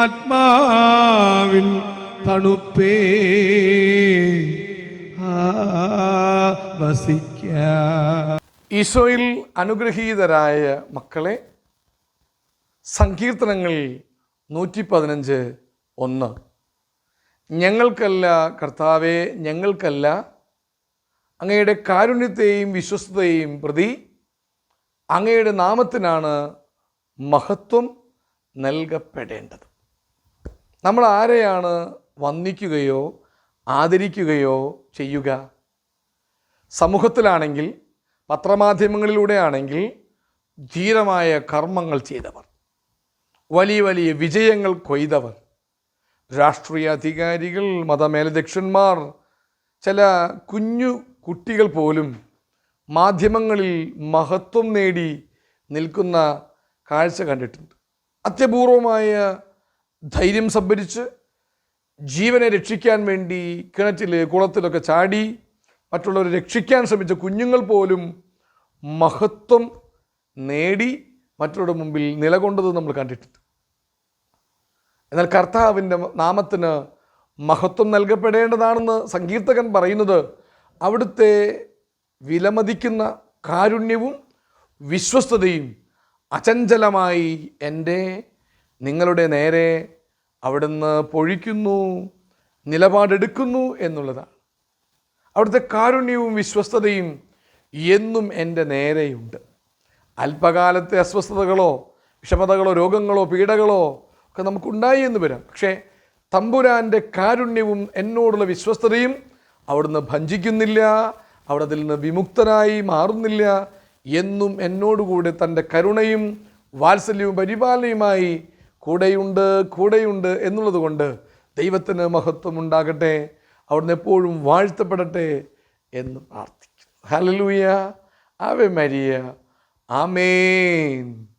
ആത്മാവിൻ തണുപ്പേ. ഈശോയിൽ അനുഗ്രഹീതരായ മക്കളെ സങ്കീർത്തനങ്ങൾ നൂറ്റി പതിനഞ്ച് ഒന്ന്. ഞങ്ങൾക്കല്ല കർത്താവെ ഞങ്ങൾക്കല്ല അങ്ങയുടെ കാരുണ്യത്തെയും വിശ്വസ്തയെയും പ്രതി അങ്ങയുടെ നാമത്തിനാണ് മഹത്വം നൽകപ്പെടേണ്ടത്. നമ്മൾ ആരെയാണ് വന്ദിക്കുകയോ ആദരിക്കുകയോ ചെയ്യുക? സമൂഹത്തിലാണെങ്കിൽ പത്രമാധ്യമങ്ങളിലൂടെയാണെങ്കിൽ ധീരമായ കർമ്മങ്ങൾ ചെയ്തവർ വലിയ വലിയ വിജയങ്ങൾ കൊയ്തവർ രാഷ്ട്രീയ അധികാരികൾ മതമേലധ്യക്ഷന്മാർ ചില കുഞ്ഞു കുട്ടികൾ പോലും മാധ്യമങ്ങളിൽ മഹത്വം നേടി നിൽക്കുന്ന കാഴ്ച കണ്ടിട്ടുണ്ട്. അത്യപൂർവമായ ധൈര്യം സംഭരിച്ച് ജീവനെ രക്ഷിക്കാൻ വേണ്ടി കിണറ്റിൽ കുളത്തിലൊക്കെ ചാടി മറ്റുള്ളവരെ രക്ഷിക്കാൻ ശ്രമിച്ച കുഞ്ഞുങ്ങൾ പോലും മഹത്വം നേടി മറ്റുള്ളവരുടെ മുമ്പിൽ നിലകൊണ്ടത് നമ്മൾ കണ്ടിട്ടുണ്ട്. എന്നാൽ കർത്താവിന്റെ നാമത്തിന് മഹത്വം നൽകപ്പെടേണ്ടതാണെന്ന് സങ്കീർത്തകൻ പറയുന്നത് അവിടുത്തെ വിലമതിക്കുന്ന കാരുണ്യവും വിശ്വസ്തതയും അചഞ്ചലമായി എന്റെ നിങ്ങളുടെ നേരെ അവിടുന്ന് പൊഴിക്കുന്നു നിലപാടെടുക്കുന്നു എന്നുള്ളതാണ്. അവിടുത്തെ കാരുണ്യവും വിശ്വസ്തതയും എന്നും എന്റെ നേരെയുണ്ട്. അല്പകാലത്തെ അസ്വസ്ഥതകളോ വിഷമതകളോ രോഗങ്ങളോ പീഡകളോ ഒക്കെ നമുക്കുണ്ടായി എന്ന് വരാം. പക്ഷേ തമ്പുരാന്റെ കാരുണ്യവും എന്നോടുള്ള വിശ്വസ്തതയും അവിടുന്ന് ഭഞ്ചിക്കുന്നില്ല അവിടെ അതിൽ നിന്ന് വിമുക്തനായി മാറുന്നില്ല എന്നും എന്നോടുകൂടെ തന്റെ കരുണയും വാത്സല്യവും പരിപാലനയുമായി കൂടെയുണ്ട് കൂടെയുണ്ട് എന്നുള്ളത് കൊണ്ട് ദൈവത്തിന് മഹത്വം ഉണ്ടാകട്ടെ. അവിടുന്ന് എപ്പോഴും വാഴ്ത്തപ്പെടട്ടെ എന്ന് പ്രാർത്ഥിക്കുന്നു. ഹലലൂയ ആവേ മരിയ ആമേൻ.